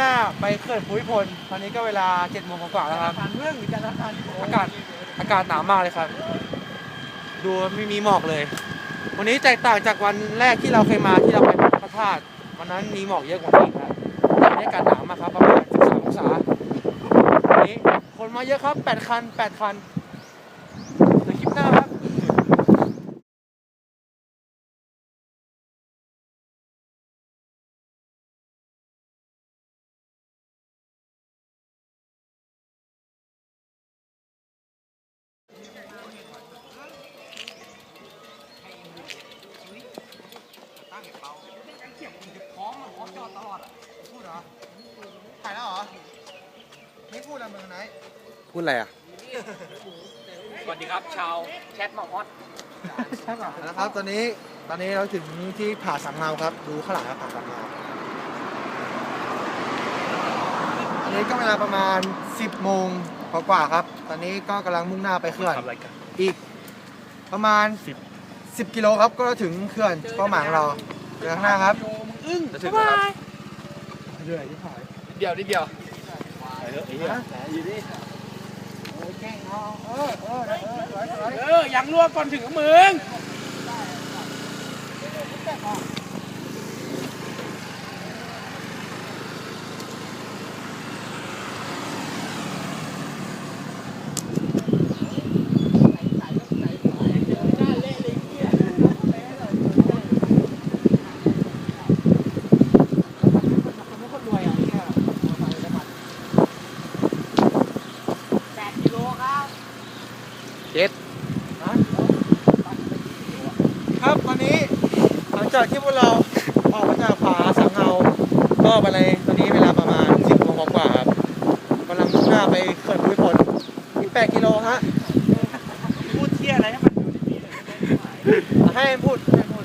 กำลังจะมุ่งหน้าไปเขื่อนภูมิพลตอนนี้ก็เวลา7โมงกว่าๆแล้วครับผ่านเรื่องหรือการทานอากาศอากาศหนาวมากเลยครับ ดูไม่มีหมอกเลย วันนี้แตกต่างจากวันแรกที่เราเคยมาที่เราไปพระธาตุวันนั้นมีหมอกเยอะกว่านี้ครับวันนี้อากาศหนาวมากครับประมาณ13องศาวันนี้คนมาเยอะครับ 8 คัน 8 คัน พูดเหรอถ่ายแล้วเหรอไม่พูดอะไรมึงไหนพูดอะไรอะสวัสดีครับชาวแชทมาฮอตนะครับตอนนี้ตอนนี้เราถึงที่ผาสังเงาครับ ดูข้างหลังครับผาสังเงาอันนี้ก็เวลาประมาณ 10โมงกว่าๆครับ ตอนนี้ก็กำลังมุ่งหน้าไปเขื่อนทำอะไรกันอีกประมาณ10 10 กิโลครับก็ถึงเขื่อนเป้าหมายของเราเดี๋ยวข้างหน้าครับจะถึงแล้วครับ เรื่อยที่ถ่ายเดียวนิดเดียวไปเถอะไอ้เหี้ยโอ้แกล้งเอาเออเออเออสวยสวยเออยังรั่วก่อนถึงกับมึง เจ็ด ครับตอนนี้หลัง จากที่พวกเราออกมาจากผาสังเงาก็ไปเลยตอนนี้เวลาประมาณ 10โมงกว่าครับกำลังมุ่งหน้าไปเขื่อนภูมิพลอีก8กิโลฮะพูดเที่ยอะไรให้มันให้พูดให้พูด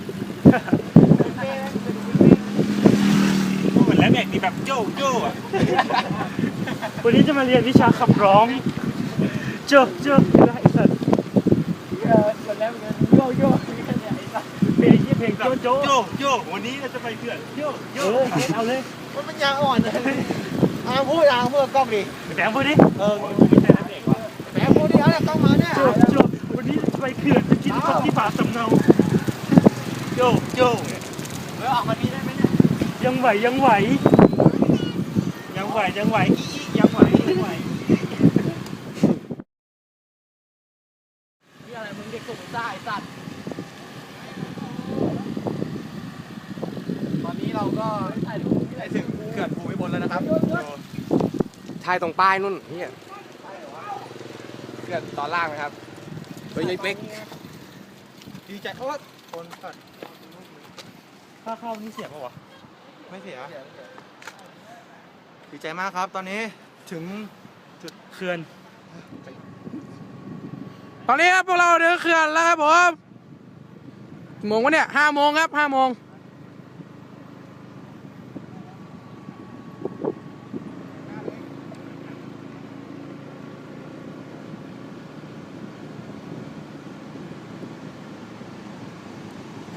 พูดเหมือนแล้วแบบนี้แบบโย่โย่อะวันนี้จะมาเรียนวิชาขับร้องเจอเจอไอ้สัตว์เหมือแล้วเหมือนโย่โย่ เนี่ยไอ้สัสเพลงที่เพลงโจโจโย่โย่วันนี้เราจะไปเขื่อนโย่เอโย่อเอาเลยมันปัญญาอ่อนเลยอาพูดอาพูดกับกล้องดิแบงค์พูดดิเออไม่ใช่นักเอกว่ะแหมพูดดิเอาเนี่ยกล้องมาเนี่ยโจโจวันนี้จะไปเขื่อนจะคิดว่าที่ผาสำเนาโย่โย่เออออกมานี้ได้ไหมเนี่ยยังไหวยังไหว ยังไหวยังไหวอีอียังไหวยังไหวนี่อะไรมึงเด็กกลุ่มซ่าไอ้สัตว์ ตอนนี้ เราก็ได้ถึงเขื่อนภูมิพลแล้วนะครับชายตรงป้ายนู่นเฮียเขื่อนตอนล่างนะครับเฮ้ยไอ้เป๊กดีใจเพราะว่าคนก่อนค่าเข้านี่เสียป่าวะไม่เสียดีใจมากครับตอนนี้ถึงเขื่อน ตอนนี้ครับพวกเราเดินเขื่อนแล้วครับผมกี่โมงวะเนี่ยห้าโมงครับห้าโมง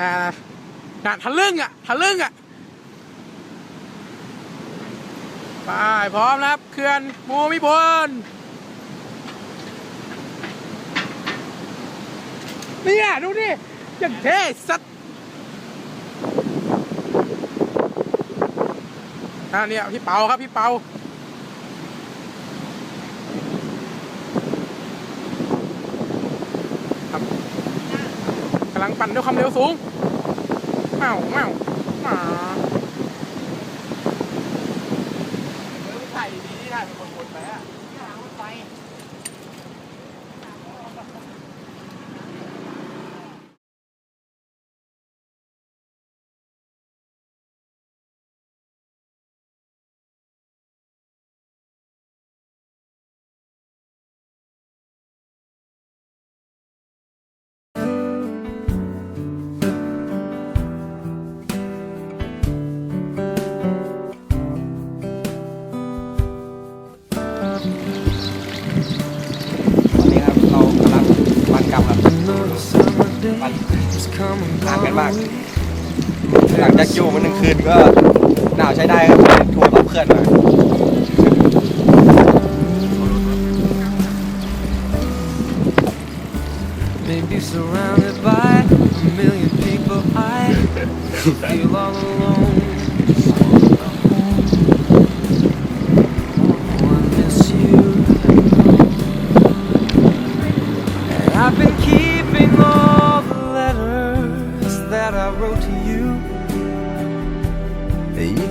อ่น่ะทะลึ่งอะทะลึ่งอะไปพร้อมแล้วครับเขื่อนภูมิพลเนี่ย ดูดิอย่างเท่สัตอ่าเนี่ย พี่เปาครับ พี่เปาครับำลังปั่นด้วยความเร็วสูงเมาเมาหมาถ่ายดีๆถ่ายเป็นคนๆไปอะต ปั่นานกันมากหลังจากอยู่มาหนึ่งคืนก็หนาวใช้ได้ครับทัวร์กับเพื่อนมา surrounded by a million people, I feel all alone.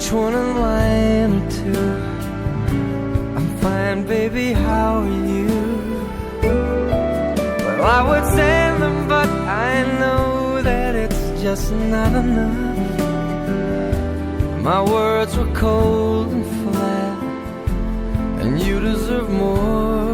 Each one a line or two. I'm fine, baby. How are you? Well, I would send them, but I know that it's just not enough. My words were cold and flat, and you deserve more